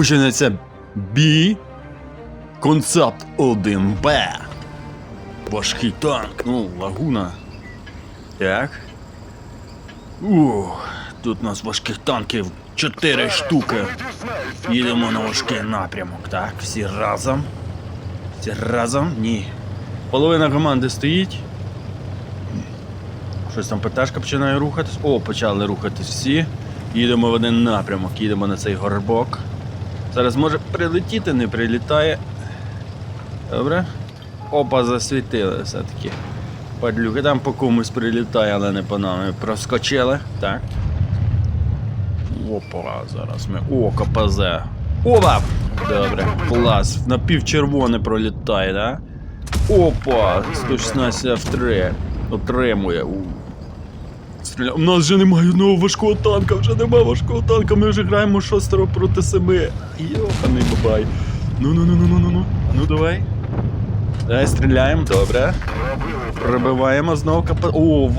Починається бій. Концепт 1Б. Важкий танк. Ну, лагуна. Так. Ух, тут у нас важких танків 4 штуки. Їдемо на важкий напрямок. Так, всі разом. Всі разом? Ні. Половина команди стоїть. Щось там ПТшка починає рухатись. О, почали рухатись всі. Їдемо в один напрямок, їдемо на цей горбок. Зараз може прилетіти, не прилітає. Добре. Опа, засвітили все-таки. Падлюки там по комусь прилітає, але не по нам. Проскочили. Так. Опа, зараз ми. О, КПЗ. Опа! Добре, клас. Напівчервоне пролітає, да? Опа! 116 F3. Отримує. Стріля... У нас вже немає одного важкого танка, вже немає важкого танка, ми вже граємо шостеро проти семи. Йоханий бабай. Ну ну ну ну ну ну ну. Ну давай. Давай стріляємо, добре. Пробиваємо знову капа. О,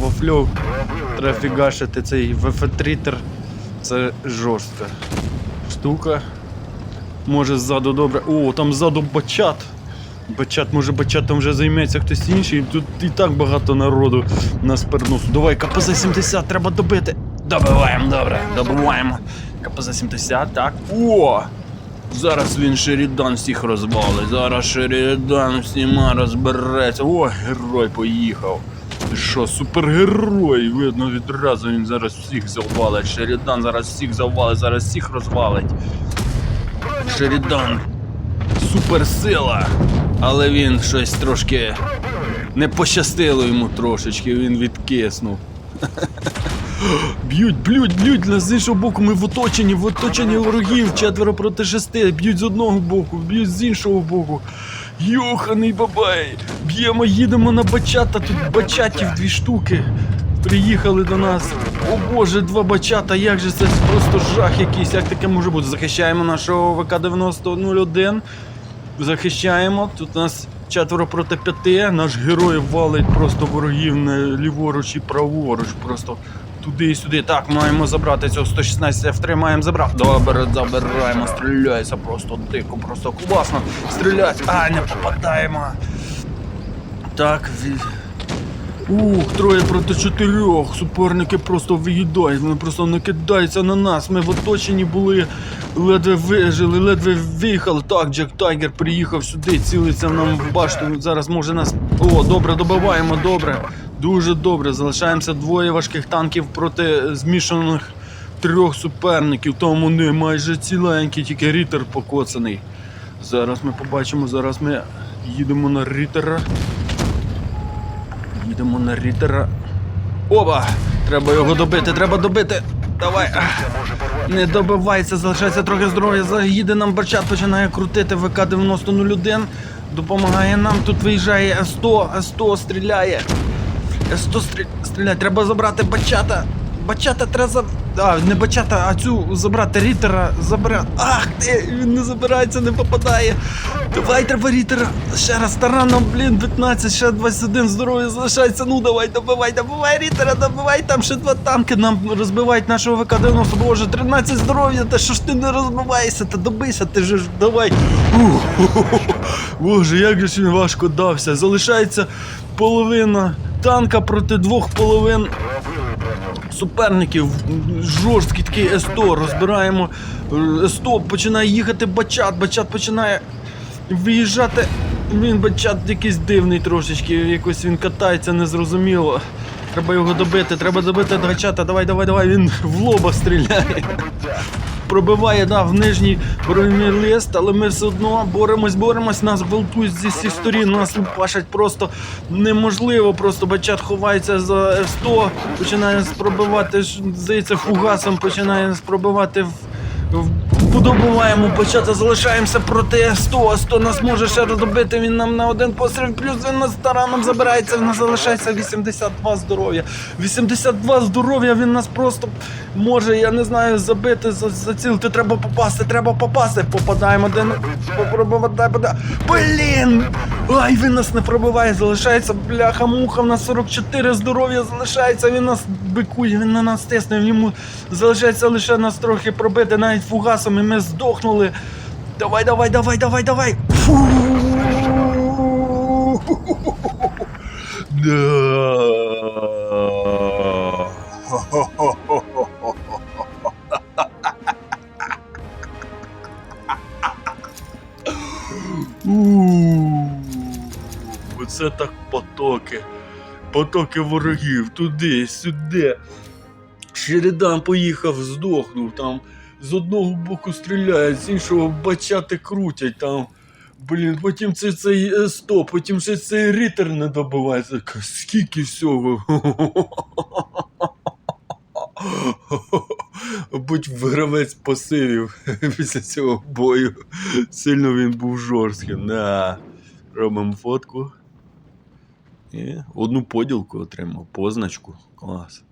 вафльов. Треба фігашити цей вефетрітер. Це жорстка штука. Може ззаду добре. О, там ззаду бачат. Бачат, може бачатом вже займеться хтось інший. Тут і так багато народу нас переносу. Давай, КПЗ 70, треба добити. Добиваємо, добре, добиваємо. КПЗ 70, так. О! Зараз він Шерідан всіх розвалить. Зараз Шерідан всіма розбереться. О, герой поїхав. Ти що, супергерой? Видно, відразу він зараз всіх завалить. Шерідан зараз всіх завалить, зараз всіх розвалить. Шерідан суперсила, але він щось трошки не пощастило йому трошечки, він відкиснув. Б'ють, б'ють нас з іншого боку. Ми в оточенні, в оточенні ворогів. Четверо проти шести. Б'ють з одного боку, б'ють з іншого боку. Йоханий бабай! Б'ємо, їдемо на бачата. Тут бачатів дві штуки. Приїхали до нас. О боже, два бачата, як же це просто жах якийсь, як таке може бути? Захищаємо нашого ВК-9001. Захищаємо. Тут у нас четверо проти п'яти. Наш герой валить просто ворогів ліворуч і праворуч. Просто туди і сюди. Так, маємо забрати цього 116 F3, маємо забрати. Добре, забираємо, стріляється просто дико, просто класно. Стріляють. А, не попадаємо. Так, Ух, троє проти чотирьох. Суперники просто виїдають, вони просто накидаються на нас. Ми в оточенні були, ледве вижили, ледве виїхали. Так, Джек Тайгер приїхав сюди, цілиться нам в башту. Зараз може нас. О, добре, добиваємо, добре. Дуже добре. Залишаємося двоє важких танків проти змішаних трьох суперників. Там вони майже ціленькі, тільки рітер покоцаний. Зараз ми побачимо, зараз ми їдемо на рітера. Їдемо на рітера. Оба! Треба його добити, треба добити. Давай. Не добивається, залишається трохи здоров'я. Заїде нам бачат, починає крутити ВК-9001. Допомагає нам. Тут виїжджає С100, С100 стріляє. С100 стріляє. Треба забрати бачата. Бачата треба за. А, не бачата, а цю забрати рітера. Забра. Ах ти! Він не забирається, не попадає. Давай треба рітера. Ще раз старанно, блін, 15, ще 21 здоров'я залишається. Ну давай, добивай, добивай рітера, добивай, там ще два танки нам розбивають нашого ВК-90. Боже, 13 здоров'я, та що ж ти не розбиваєшся, та добийся, ти же ж давай. Ух, Боже, як же ж він важко дався. Залишається половина танка проти двох половин суперників. Жорсткий такий С100. Розбираємо. Е, С100 починає їхати бачат, бачат починає виїжджати. Він бачат якийсь дивний трошечки, якось він катається незрозуміло. Треба його добити, треба добити бачата. Давай, давай, давай, він в лоба стріляє. Пробиває да, в нижній броньовий лист, але ми все одно боремось, боремось, нас гвалтують зі всіх сторін, нас пашать просто неможливо. Просто бачат ховається за F100, починає нас пробивати, здається, фугасом починає нас пробивати в. Подобуваємо бачата, залишаємося проти 100, 100 нас може ще добити, він нам на один постріл, плюс він нас тараном забирається, в нас залишається 82 здоров'я. 82 здоров'я, він нас просто може, я не знаю, забити, за- зацілити, треба попасти, треба попасти. Попадаємо, не попробувати. Блін! Ай, він нас не пробиває, залишається бляха-муха, в нас 44 здоров'я залишається, він нас бикує, він на нас тисне, йому залишається лише нас трохи пробити, навіть фугасом, і ми здохнули. Давай, давай, давай, давай, давай. Фу. Да. Оце так потоки. Потоки ворогів туди, сюди. Шеридан поїхав, здохнув там. З одного боку стріляють, з іншого бачати крутять там. Блін, потім це цей е, стоп, потім ще цей ритер не добивається. Скільки всього. Будь вигравець пасивів після цього бою. Сильно він був жорстким. Да. Робимо фотку. І одну поділку отримав, позначку. Клас.